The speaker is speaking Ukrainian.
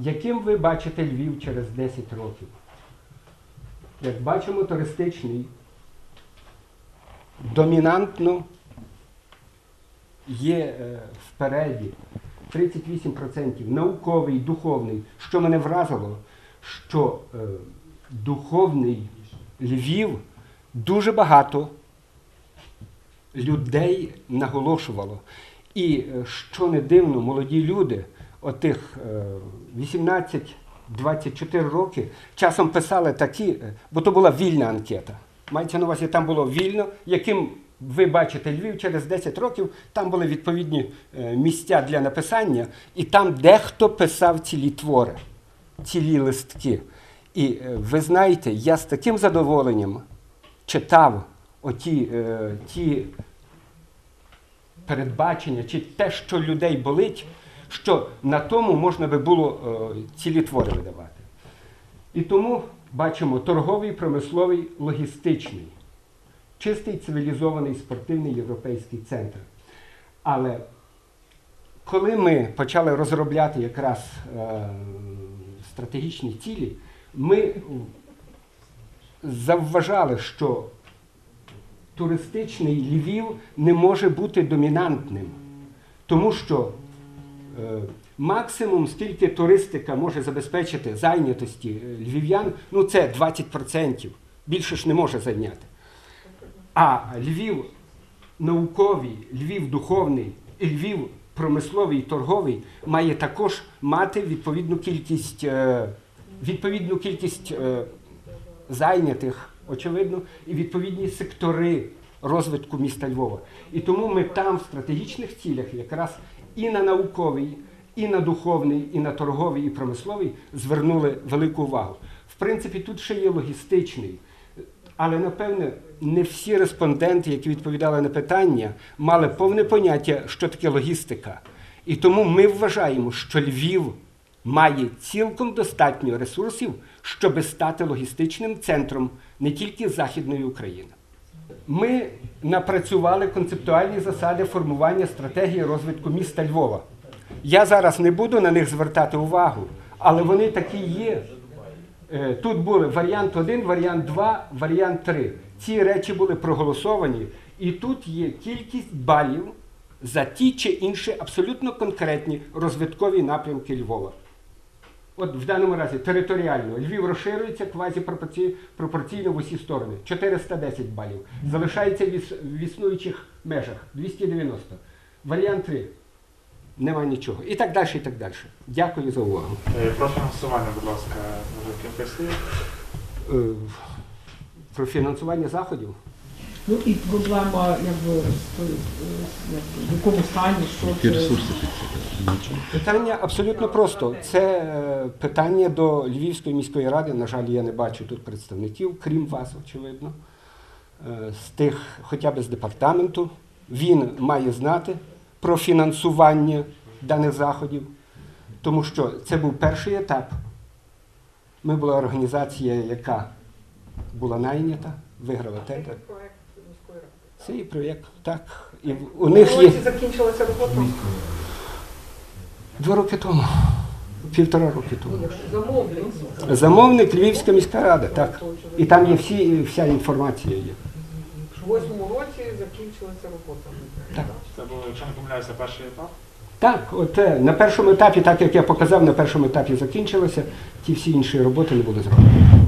Яким ви бачите Львів через 10 років? Як бачимо, туристичний, домінантно є е, впереді 38%, науковий, духовний. Що мене вразило, що е, духовний Львів дуже багато людей наголошувало. І е, що не дивно, молоді люди, отих е, 18-24 роки, часом писали такі, е, бо то була вільна анкета. Мається на увазі, там було вільно, яким ви бачите Львів через 10 років, там були відповідні е, місця для написання, і там дехто писав цілі твори, цілі листки. І е, ви знаєте, я з таким задоволенням читав оті е, ті передбачення, чи те, що людей болить, що на тому можна би було е, цілі твори видавати. І тому бачимо торговий, промисловий, логістичний, чистий цивілізований спортивний європейський центр. Але коли ми почали розробляти якраз е, стратегічні цілі, ми завважали, що туристичний Львів не може бути домінантним, тому що максимум, скільки туристика може забезпечити зайнятості е, львів'ян, ну це 20%. Більше ж не може зайняти. А Львів науковий, Львів духовний і Львів промисловий торговий має також мати відповідну кількість, е, відповідну кількість е, зайнятих, очевидно, і відповідні сектори розвитку міста Львова. І тому ми там в стратегічних цілях якраз і на науковий, і на духовний, і на торговий, і промисловий звернули велику увагу. В принципі, тут ще є логістичний. Але напевне не всі респонденти, які відповідали на питання, мали повне поняття, що таке логістика. І тому ми вважаємо, що Львів має цілком достатньо ресурсів, щоб стати логістичним центром не тільки Західної України. Ми напрацювали концептуальні засади формування стратегії розвитку міста Львова. Я зараз не буду на них звертати увагу, але вони такі є. Е, Тут були варіант 1, варіант 2, варіант 3. Ці речі були проголосовані, і тут є кількість балів за ті чи інші абсолютно конкретні розвиткові напрямки Львова. От в даному разі територіально Львів розширюється квазі пропорційно в усі сторони. 410 балів. Залишається в існуючих межах 290. Варіант 3. Нема нічого. І так далі, і так далі. Дякую за увагу. Е, Про фінансування, будь ласка, може кілька слів. Про фінансування заходів. Ну і проблема, якби, в якому стані, що це. Питання абсолютно просто. Це е, питання до Львівської міської ради. На жаль, я не бачу тут представників, крім вас, очевидно, Е, з тих, хоча б з департаменту. Він має знати про фінансування даних заходів, тому що це був перший етап. Ми була організація, яка була найнята, виграла тендер. Це і проєкт, так. І у них є. Році закінчилася робота. Два роки тому, півтора роки тому. Замовник. Замовник Львівська міська рада, так. І там є всі, вся інформація є. В восьмому році закінчилася робота. Так. Це був, якщо не помиляюся, перший етап. Так, от е, на першому етапі, так як я показав, на першому етапі закінчилося, ті всі інші роботи не були зроблені.